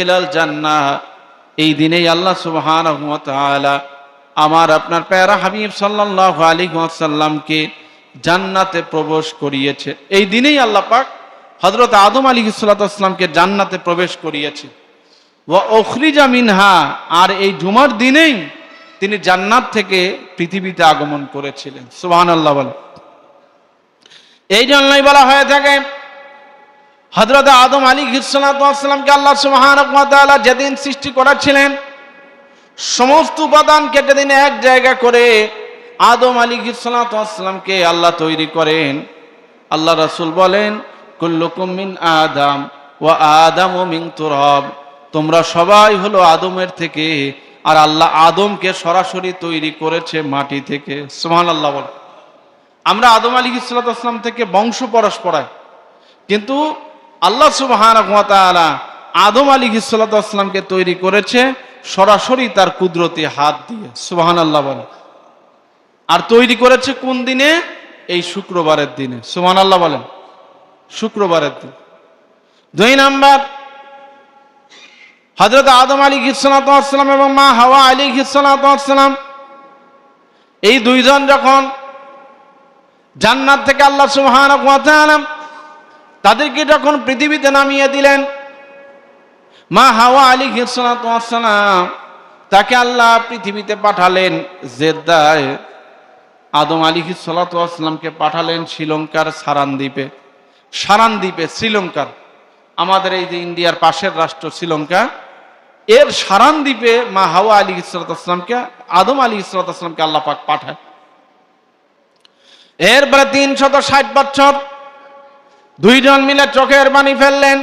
উদখিলাল জান্নাহ। এই দিনেই আল্লাহ তাআলা আমার আপনার প্যারা হাবিব সাল্লাল্লাহু আলাইহি ওয়াসাল্লামকে জান্নাতে প্রবেশ করিয়েছে। এই দিনেই আল্লাহ পাক হযরত আদম আলাইহিস সালামকে জান্নাতে প্রবেশ করিয়েছে। ওয়া উখরিজা মিনহা আর এই জুমার দিনেই তিনি জান্নাত থেকে পৃথিবীতে আগমন করেছিলেন। সুবহানাল্লাহ বলে এই জন্যই বলা হয়ে থাকে হজরত আদম আলী ঘিসালামকে আল্লাহ সুবাহ যেদিন সৃষ্টি করেছিলেন, সমস্ত উপাদান কেটে দিন এক জায়গা করে আদম আলী ঘিসালামকে আল্লাহ তৈরি করেন। আল্লাহ রাসুল বলেন, কুল্লুকুম মিন আদম ও আদম ও মিন তুরব। তোমরা সবাই হলো আদমের থেকে, আর আল্লাহ আদমকে সরাসরি তৈরি করেছে মাটি থেকে। সুহান আল্লাহ বলে আমরা আদম আলী ইসলাতাম থেকে বংশ পরস্পরায় কিন্তু আল্লাহ সুবাহান আদম আলী ইসলাতামকে তৈরি করেছে, সরাসরি তার কুদরতি হাত দিয়ে। সুবাহান আল্লাহ বলে। আর তৈরি করেছে কোন দিনে? এই শুক্রবারের দিনে। সুবাহান আল্লাহ বলেন। শুক্রবারের দিন। দুই নাম্বার হজরত আদম আলী ঘিসালাম এবং মা হাওয়া আলী ঘিসালাম এই দুইজন যখন জান্নাত থেকে আল্লাহ সুবহান তাদেরকে যখন পৃথিবীতে নামিয়ে দিলেন, মা হাওয়া আলী ঘিসালাম তাকে আল্লাহ পৃথিবীতে পাঠালেন জেদ্দায়। আদম আলী সালাতামকে পাঠালেন শ্রীলঙ্কার সারান দ্বীপে সারান দ্বীপে শ্রীলঙ্কার। আমাদের এই যে ইন্ডিয়ার পাশের রাষ্ট্র শ্রীলঙ্কা, এর সারান দ্বীপে মা হাওয়া আলী ইসলাতামকে আদম আলী ইসলাতামকে আল্লাহ পাক পাঠায়। এরপরে তিনশত ষাট বছর দুইজন মিলে চোখের পানি ফেললেন।